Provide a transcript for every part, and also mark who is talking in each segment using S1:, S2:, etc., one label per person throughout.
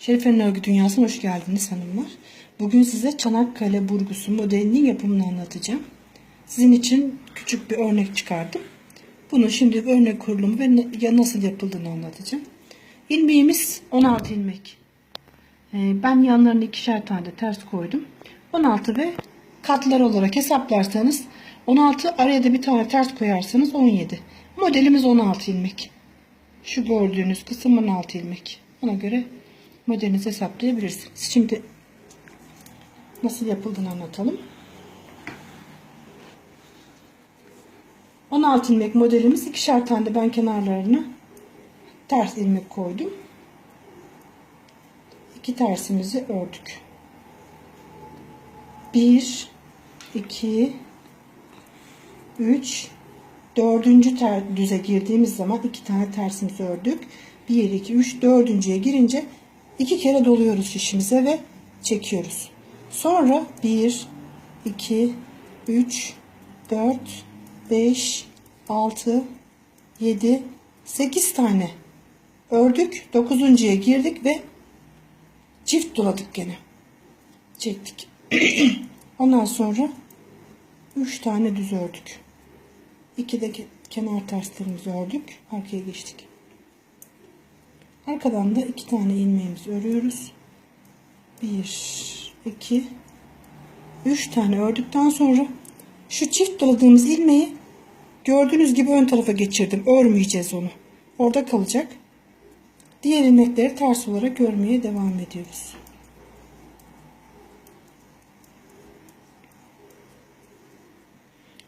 S1: Şerife'nin Örgü Dünyası'na hoş geldiniz hanımlar. Bugün size Çanakkale burgusu modelinin yapımını anlatacağım. Sizin için küçük bir örnek çıkardım. Bunu şimdi örnek kurulumu ve nasıl yapıldığını anlatacağım. İlmeğimiz 16 ilmek. Ee, Ben yanlarına ikişer tane de ters koydum. 16 ve katlar olarak hesaplarsanız 16 araya da bir tane ters koyarsanız 17. Modelimiz 16 ilmek. Şu gördüğünüz kısım 16 ilmek. Ona göre modelinizi hesaplayabilirsiniz. Şimdi nasıl yapıldığını anlatalım. 16 ilmek modelimiz ikişer tane de ben kenarlarına ters ilmek koydum. İki tersimizi ördük. 1 2 3 dördüncü ter, düze girdiğimiz zaman iki tane tersimizi ördük. 1 2 3 dördüncüye girince iki kere doluyoruz şişimize ve çekiyoruz. Sonra 1 2 3 4 5 6 7 8 tane ördük. Dokuzuncuya girdik ve çift doladık gene. Çektik. Ondan sonra 3 tane düz ördük. 2 de ke- kenar terslerimizi ördük. Arkaya geçtik. Arkadan da 2 tane ilmeğimizi örüyoruz. 1 2 3 tane ördükten sonra şu çift doladığımız ilmeği gördüğünüz gibi ön tarafa geçirdim. Örmeyeceğiz onu. Orada kalacak. Diğer ilmekleri ters olarak örmeye devam ediyoruz.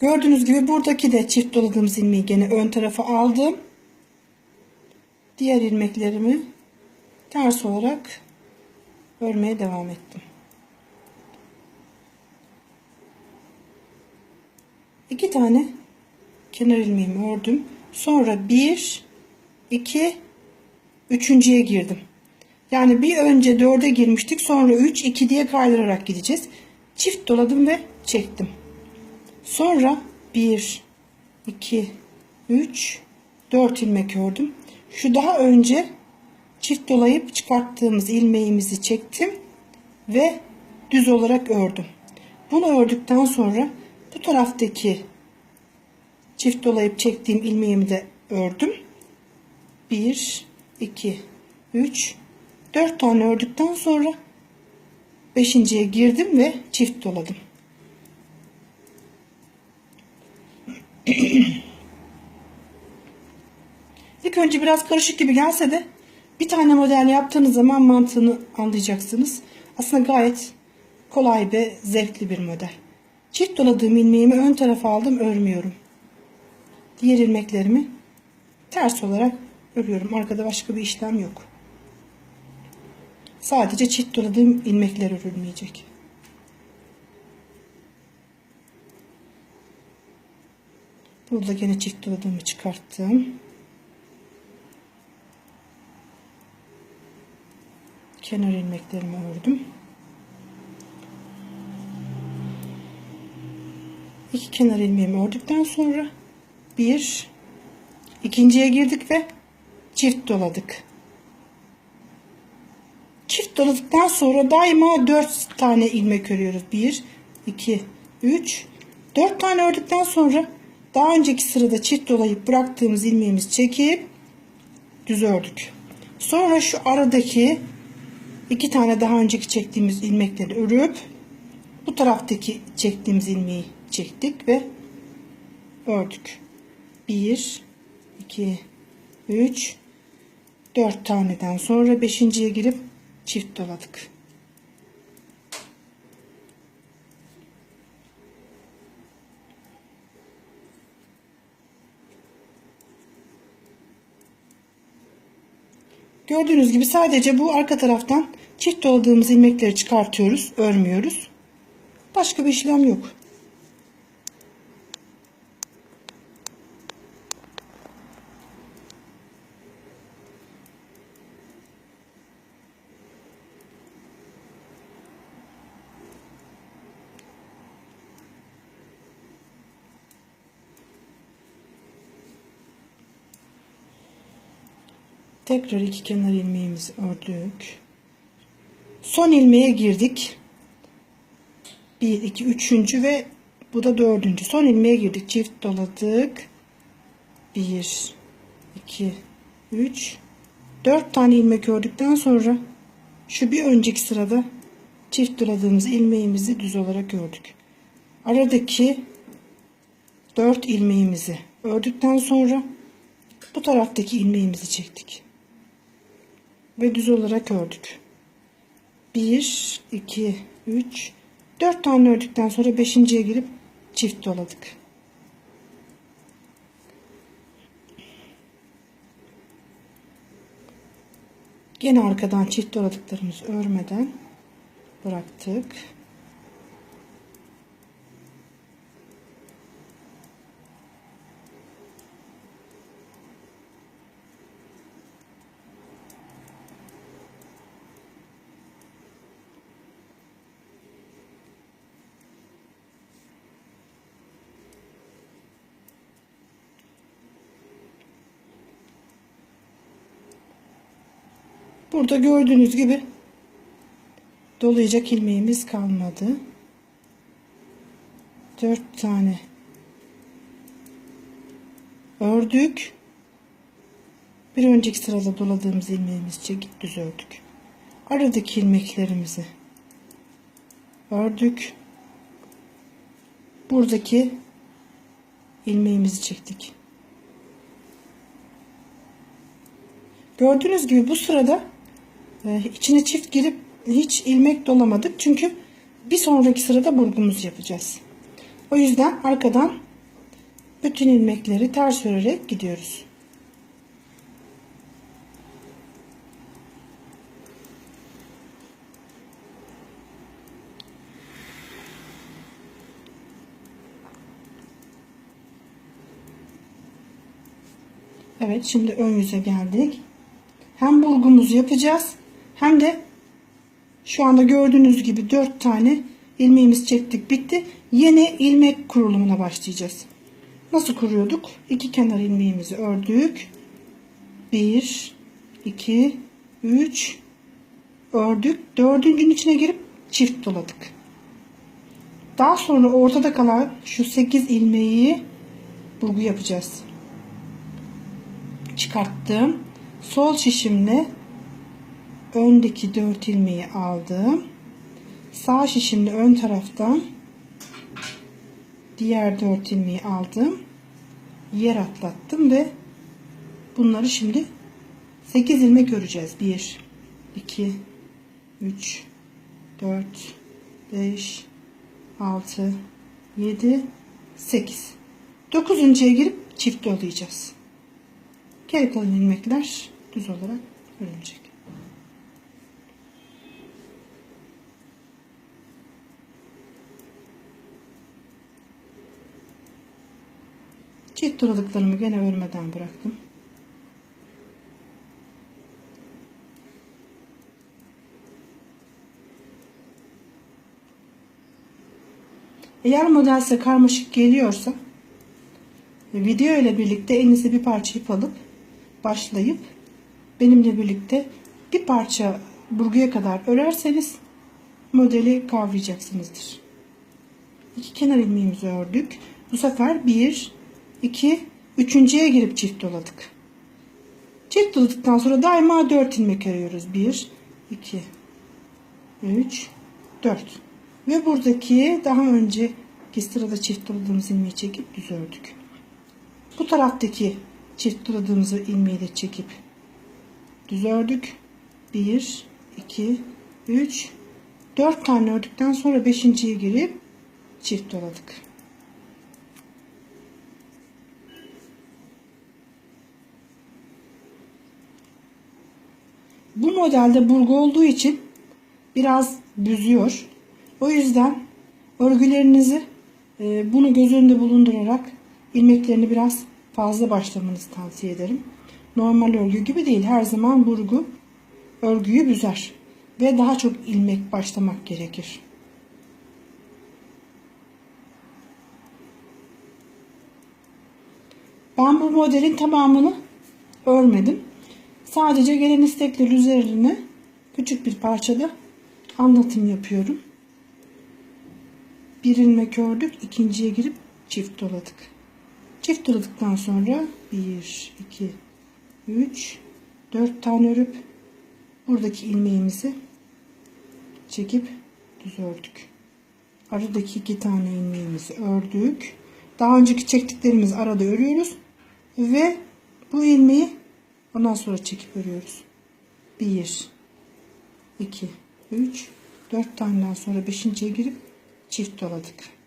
S1: Gördüğünüz gibi buradaki de çift doladığımız ilmeği gene ön tarafa aldım. Diğer ilmeklerimi ters olarak örmeye devam ettim. İki tane kenar ilmeğimi ördüm. Sonra bir, iki, üçüncüye girdim. Yani bir önce dörde girmiştik. Sonra üç, iki diye kaydırarak gideceğiz. Çift doladım ve çektim. Sonra 1, 2, 3, 4 ilmek ördüm. Şu daha önce çift dolayıp çıkarttığımız ilmeğimizi çektim ve düz olarak ördüm. Bunu ördükten sonra bu taraftaki çift dolayıp çektiğim ilmeğimi de ördüm. 1, 2, 3, 4 tane ördükten sonra 5.ye girdim ve çift doladım. Önce biraz karışık gibi gelse de bir tane model yaptığınız zaman mantığını anlayacaksınız. Aslında gayet kolay ve zevkli bir model. Çift doladığım ilmeğimi ön tarafa aldım örmüyorum. Diğer ilmeklerimi ters olarak örüyorum. Arkada başka bir işlem yok. Sadece çift doladığım ilmekler örülmeyecek. Burada gene çift doladığımı çıkarttım. Kenar ilmeklerimi ördüm. İki kenar ilmeğimi ördükten sonra bir ikinciye girdik ve çift doladık. Çift doladıktan sonra daima 4 tane ilmek örüyoruz. 1 2 3 4 tane ördükten sonra daha önceki sırada çift dolayıp bıraktığımız ilmeğimizi çekip düz ördük. Sonra şu aradaki iki tane daha önceki çektiğimiz ilmekleri örüp bu taraftaki çektiğimiz ilmeği çektik ve ördük. 1 2 3 4 taneden sonra 5.ye girip çift doladık. Gördüğünüz gibi sadece bu arka taraftan çift doladığımız ilmekleri çıkartıyoruz, örmüyoruz. Başka bir işlem yok. Tekrar iki kenar ilmeğimizi ördük. Son ilmeğe girdik. 1, 2, 3. ve bu da 4. Son ilmeğe girdik. Çift doladık. 1, 2, 3, 4 tane ilmek ördükten sonra şu bir önceki sırada çift doladığımız ilmeğimizi düz olarak ördük. Aradaki 4 ilmeğimizi ördükten sonra bu taraftaki ilmeğimizi çektik. Ve düz olarak ördük. 1, 2, 3, 4 tane ördükten sonra 5.ye girip çift doladık. Gene arkadan çift doladıklarımızı örmeden bıraktık. Burada gördüğünüz gibi dolayacak ilmeğimiz kalmadı. 4 tane ördük. Bir önceki sırada doladığımız ilmeğimizi çekip düz ördük. Aradaki ilmeklerimizi ördük. Buradaki ilmeğimizi çektik. Gördüğünüz gibi bu sırada e, içine çift girip hiç ilmek dolamadık. Çünkü bir sonraki sırada burgumuzu yapacağız. O yüzden arkadan bütün ilmekleri ters örerek gidiyoruz. Evet şimdi ön yüze geldik. Hem burgumuzu yapacağız hem de şu anda gördüğünüz gibi 4 tane ilmeğimiz çektik bitti. Yeni ilmek kurulumuna başlayacağız. Nasıl kuruyorduk? İki kenar ilmeğimizi ördük. 1 2 3 ördük. Dördüncünün içine girip çift doladık. Daha sonra ortada kalan şu 8 ilmeği burgu yapacağız. Çıkarttım. Sol şişimle öndeki 4 ilmeği aldım. Sağ şişimle ön taraftan diğer 4 ilmeği aldım. Yer atlattım ve bunları şimdi 8 ilmek öreceğiz. 1 2 3 4 5 6 7 8 9.ya girip çift dolayacağız. Geri kalan ilmekler düz olarak örülecek. Çift doladıklarımı gene örmeden bıraktım. Eğer model size karmaşık geliyorsa video ile birlikte elinize bir parça ip alıp başlayıp benimle birlikte bir parça burguya kadar örerseniz modeli kavrayacaksınızdır. İki kenar ilmeğimizi ördük. Bu sefer bir, iki, üçüncüye girip çift doladık. Çift doladıktan sonra daima dört ilmek örüyoruz. Bir, iki, üç, dört. Ve buradaki daha önceki sırada çift doladığımız ilmeği çekip düz ördük. Bu taraftaki çift doladığımız ilmeği de çekip düz ördük. 1 2 3 4 tane ördükten sonra 5.ye girip çift doladık. Bu modelde burgu olduğu için biraz büzüyor. O yüzden örgülerinizi e, bunu göz önünde bulundurarak ilmeklerini biraz fazla başlamanızı tavsiye ederim. Normal örgü gibi değil. Her zaman burgu örgüyü büzer. Ve daha çok ilmek başlamak gerekir. Ben bu modelin tamamını örmedim. Sadece gelen istekler üzerine küçük bir parçada anlatım yapıyorum. Bir ilmek ördük, ikinciye girip çift doladık. Çift doladıktan sonra 1, 2, 3, 4 tane örüp buradaki ilmeğimizi çekip düz ördük. Aradaki iki tane ilmeğimizi ördük. Daha önceki çektiklerimizi arada örüyoruz ve bu ilmeği ondan sonra çekip örüyoruz. 1 2 3 4 taneden sonra 5.'ye girip çift doladık.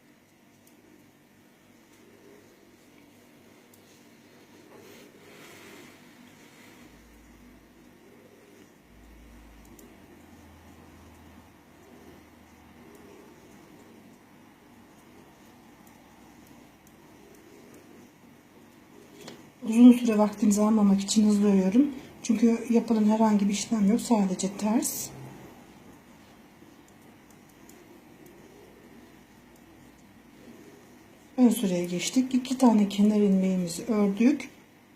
S1: Uzun süre vaktinizi almamak için hızlı örüyorum. Çünkü yapılan herhangi bir işlem yok. Sadece ters. Ön sıraya geçtik. İki tane kenar ilmeğimizi ördük.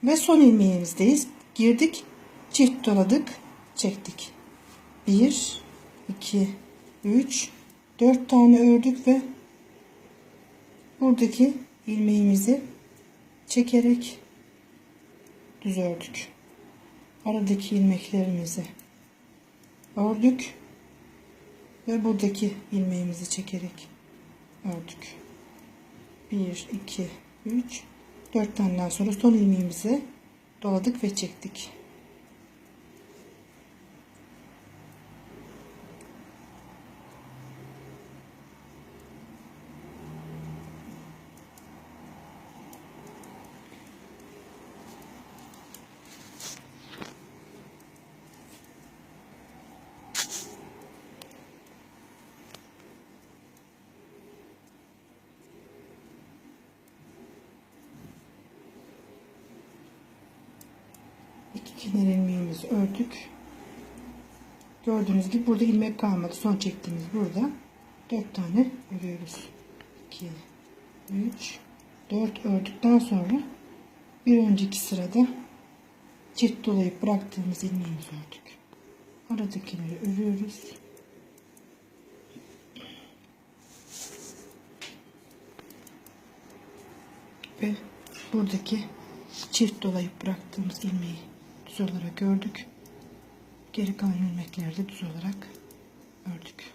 S1: Ve son ilmeğimizdeyiz. Girdik. Çift doladık. Çektik. 1 2 3 4 tane ördük ve buradaki ilmeğimizi çekerek düz ördük. Aradaki ilmeklerimizi ördük ve buradaki ilmeğimizi çekerek ördük. 1 2 3 4 taneden sonra son ilmeğimizi doladık ve çektik. İki kenar ilmeğimizi ördük. Gördüğünüz gibi burada ilmek kalmadı. Son çektiğimiz burada. 4 tane örüyoruz. 2 3 4 ördükten sonra bir önceki sırada çift dolayıp bıraktığımız ilmeğimizi ördük. Aradakileri örüyoruz. Ve buradaki çift dolayıp bıraktığımız ilmeği düz olarak ördük. Geri kalan ilmekleri de düz olarak ördük.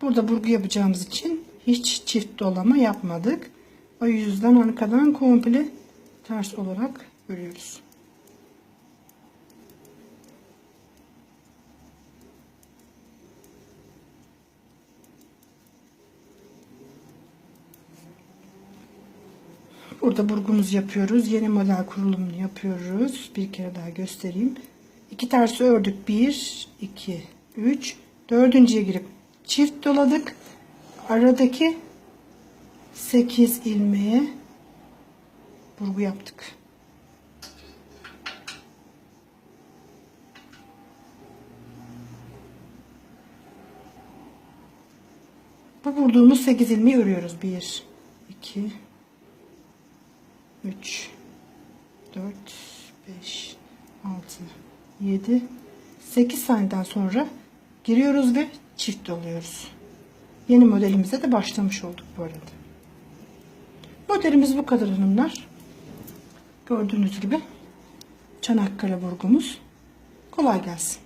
S1: Burada burgu yapacağımız için hiç çift dolama yapmadık. O yüzden arkadan komple ters olarak örüyoruz. Burada burgumuzu yapıyoruz. Yeni model kurulumunu yapıyoruz. Bir kere daha göstereyim. İki tersi ördük. 1, 2, 3. Dördüncüye girip çift doladık. Aradaki 8 ilmeğe burgu yaptık. Bu vurduğumuz 8 ilmeği örüyoruz. 1, 2, 3 4 5 6 7 8 saniyeden sonra giriyoruz ve çift doluyoruz. Yeni modelimize de başlamış olduk bu arada. Modelimiz bu kadar hanımlar. Gördüğünüz gibi Çanakkale burgumuz. Kolay gelsin.